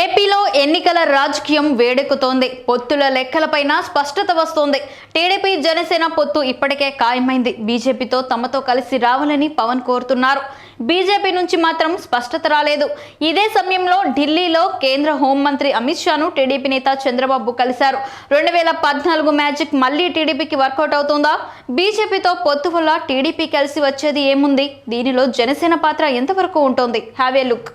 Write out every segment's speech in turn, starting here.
ఏపీలో ఎన్నికల రాజకీయం వేడెక్కుతోంది. పొత్తుల లెక్కలపైన స్పష్టత వస్తోంది. టీడీపీ జనసేన పొత్తు ఇప్పటికే ఖాయమైంది. బీజేపీతో తమతో కలిసి రావాలని పవన్ కోరుతున్నారు. బీజేపీ నుంచి మాత్రం స్పష్టత రాలేదు. ఇదే సమయంలో ఢిల్లీలో కేంద్ర హోంమంత్రి అమిత్ షాను టీడీపీ నేత చంద్రబాబు కలిశారు. రెండు వేల పద్నాలుగు మ్యాజిక్ మళ్ళీ టీడీపీకి వర్కౌట్ అవుతుందా? బీజేపీతో పొత్తు వల్ల టీడీపీ కలిసి వచ్చేది ఏముంది? దీనిలో జనసేన పాత్ర ఎంతవరకు ఉంటుంది? Have a look.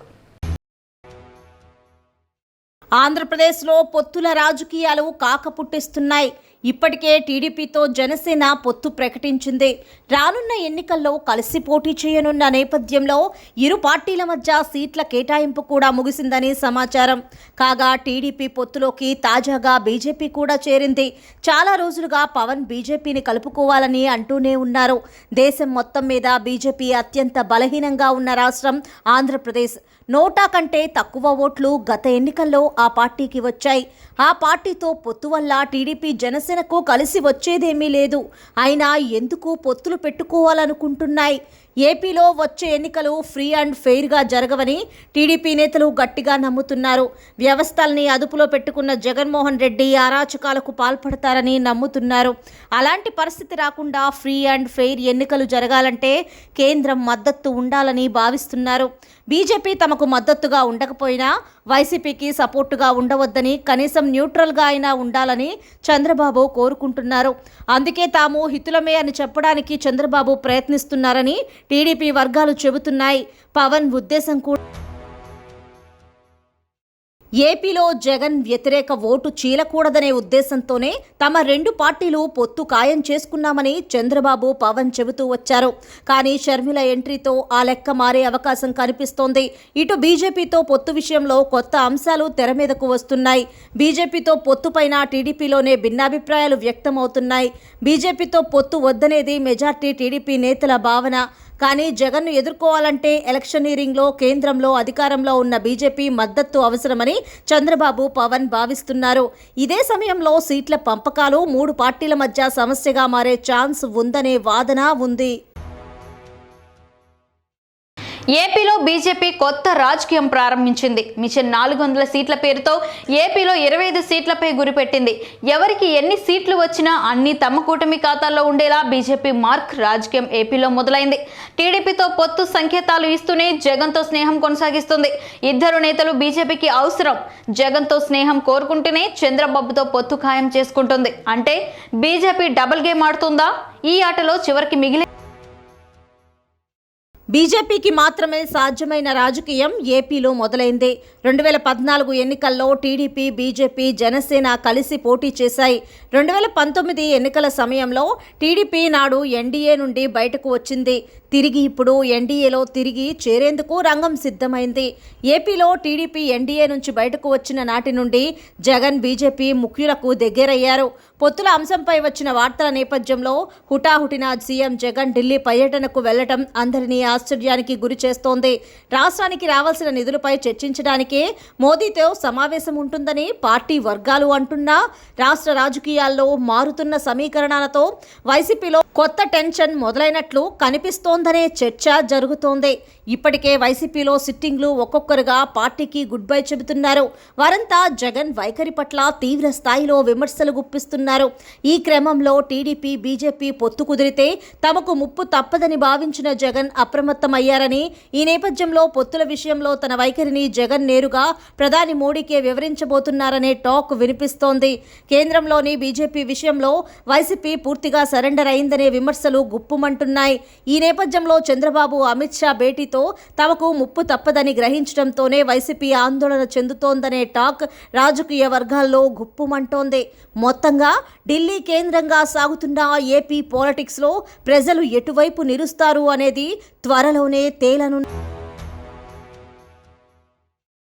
ఆంధ్రప్రదేశ్లో పొత్తుల రాజకీయాలు కాకపుట్టిస్తున్నాయి. ఇప్పటికే టీడీపీతో జనసేన పొత్తు ప్రకటించింది. రానున్న ఎన్నికల్లో కలిసి పోటీ చేయనున్న నేపథ్యంలో ఇరు పార్టీల మధ్య సీట్ల కేటాయింపు కూడా ముగిసిందని సమాచారం. కాగా టీడీపీ పొత్తులోకి తాజాగా బీజేపీ కూడా చేరింది. చాలా రోజులుగా పవన్ బీజేపీని కలుపుకోవాలని అంటూనే ఉన్నారు. దేశం మొత్తం మీద బీజేపీ అత్యంత బలహీనంగా ఉన్న రాష్ట్రం ఆంధ్రప్రదేశ్. నోటా కంటే తక్కువ ఓట్లు గత ఎన్నికల్లో ఆ పార్టీకి వచ్చాయి. ఆ పార్టీతో పొత్తు వల్ల టీడీపీ జనసేన జనసేనకు కలిసి వచ్చేదేమీ లేదు. అయినా ఎందుకు పొత్తులు పెట్టుకోవాలనుకుంటున్నాయి? ఏపీలో వచ్చే ఎన్నికలు ఫ్రీ అండ్ ఫెయిర్గా జరగవని టీడీపీ నేతలు గట్టిగా నమ్ముతున్నారు. వ్యవస్థల్ని అదుపులో పెట్టుకున్న జగన్మోహన్ రెడ్డి అరాచకాలకు పాల్పడతారని నమ్ముతున్నారు. అలాంటి పరిస్థితి రాకుండా ఫ్రీ అండ్ ఫెయిర్ ఎన్నికలు జరగాలంటే కేంద్రం మద్దతు ఉండాలని భావిస్తున్నారు. బీజేపీ తమకు మద్దతుగా ఉండకపోయినా వైసీపీకి సపోర్టుగా ఉండవద్దని కనీసం న్యూట్రల్గా అయినా ఉండాలని చంద్రబాబు కోరుకుంటున్నారు. అందుకే తాము హితులమే అని చెప్పడానికి చంద్రబాబు ప్రయత్నిస్తున్నారని టీడీపీ వర్గాలు చెబుతున్నాయి. పవన్ ఉద్దేశం కూడా ఏపీలో జగన్ వ్యతిరేక ఓటు చీలకూడదనే ఉద్దేశంతోనే తమ రెండు పార్టీలు పొత్తు ఖాయం చేసుకున్నామని చంద్రబాబు పవన్ చెబుతూ వచ్చారు. కానీ షర్మిల ఎంట్రీతో ఆ లెక్క మారే అవకాశం కనిపిస్తోంది. ఇటు బీజేపీతో పొత్తు విషయంలో కొత్త అంశాలు తెర మీదకు వస్తున్నాయి. బీజేపీతో పొత్తుపైన టీడీపీలోనే భిన్నాభిప్రాయాలు వ్యక్తమవుతున్నాయి. బీజేపీతో పొత్తు వద్దనేది మెజార్టీ టీడీపీ నేతల భావన. కానీ జగన్ను ఎదుర్కోవాలంటే ఎలక్షనీరింగ్లో కేంద్రంలో అధికారంలో ఉన్న బీజేపీ మద్దతు అవసరమని చంద్రబాబు పవన్ భావిస్తున్నారు. ఇదే సమయంలో సీట్ల పంపకాలు మూడు పార్టీల మధ్య సమస్యగా మారే ఛాన్స్ ఉందనే వాదన ఉంది. ఏపీలో బీజేపీ కొత్త రాజకీయం ప్రారంభించింది. మిషన్ నాలుగు వందల సీట్ల పేరుతో ఏపీలో ఇరవై ఐదు సీట్లపై గురిపెట్టింది. ఎవరికి ఎన్ని సీట్లు వచ్చినా అన్ని తమ కూటమి ఖాతాల్లో ఉండేలా బీజేపీ మార్క్ రాజకీయం ఏపీలో మొదలైంది. టీడీపీతో పొత్తు సంకేతాలు ఇస్తూనే జగన్తో స్నేహం కొనసాగిస్తుంది. ఇద్దరు నేతలు బీజేపీకి అవసరం. జగన్తో స్నేహం కోరుకుంటూనే చంద్రబాబుతో పొత్తు ఖాయం చేసుకుంటుంది. అంటే బీజేపీ డబుల్ గేమ్ ఆడుతుందా? ఈ ఆటలో చివరికి మిగిలి బీజేపీకి మాత్రమే సాధ్యమైన రాజకీయం ఏపీలో మొదలైంది. రెండు వేల పద్నాలుగు ఎన్నికల్లో టీడీపీ బీజేపీ జనసేన కలిసి పోటీ చేశాయి. రెండు వేల పంతొమ్మిది ఎన్నికల సమయంలో టీడీపీ నాడు ఎన్డీఏ నుండి బయటకు వచ్చింది. తిరిగి ఇప్పుడు ఎన్డీఏలో తిరిగి చేరేందుకు రంగం సిద్ధమైంది. ఏపీలో టీడీపీ ఎన్డీఏ నుంచి బయటకు వచ్చిన నాటి నుండి జగన్ బీజేపీ ముఖ్యులకు దగ్గరయ్యారు. పొత్తుల అంశంపై వచ్చిన వార్తల నేపథ్యంలో హుటాహుటిన సీఎం జగన్ ఢిల్లీ పర్యటనకు వెళ్ళడం అందరినీ ఆశ్చర్యానికి గురి చేస్తోంది. రాష్ట్రానికి రావాల్సిన నిధులపై చర్చించడానికే మోదీతో సమావేశం ఉంటుందని పార్టీ వర్గాలు అంటున్నా. రాష్ట్ర రాజకీయాల్లో మారుతున్న సమీకరణాలతో వైసీపీలో కొత్త టెన్షన్ మొదలైనట్లు కనిపిస్తోందనే చర్చ జరుగుతోంది. ఇప్పటికే వైసీపీలో సిట్టింగ్లు ఒక్కొక్కరుగా పార్టీకి గుడ్ బై చెబుతున్నారు. వారంతా జగన్ వైఖరి పట్ల తీవ్ర స్థాయిలో విమర్శలు గుప్పిస్తున్నారు. ఈ క్రమంలో టీడీపీ బీజేపీ పొత్తు కుదిరితే తమకు ముప్పు తప్పదని భావించిన జగన్ అప్రమత్తమయ్యారని ఈ నేపథ్యంలో పొత్తుల విషయంలో తన వైఖరిని జగన్ నేరుగా ప్రధాని మోడీకే వివరించబోతున్నారనే టాక్ వినిపిస్తోంది. కేంద్రంలోని బీజేపీ విషయంలో వైసీపీ పూర్తిగా సరెండర్ అయిందని విమర్శలు గుప్పుమంటున్నాయి. ఈ నేపథ్యంలో చంద్రబాబు అమిత్ షా భేటీతో తమకు ముప్పు తప్పదని గ్రహించడంతోనే వైసీపీ ఆందోళన చెందుతోందనే టాక్ రాజకీయ వర్గాల్లో గుప్పుమంటోంది. మొత్తంగా ఢిల్లీ కేంద్రంగా సాగుతున్న ఏపీ పాలిటిక్స్లో ప్రజలు ఎటువైపు నిలుస్తారు అనేది త్వరలోనే తేలను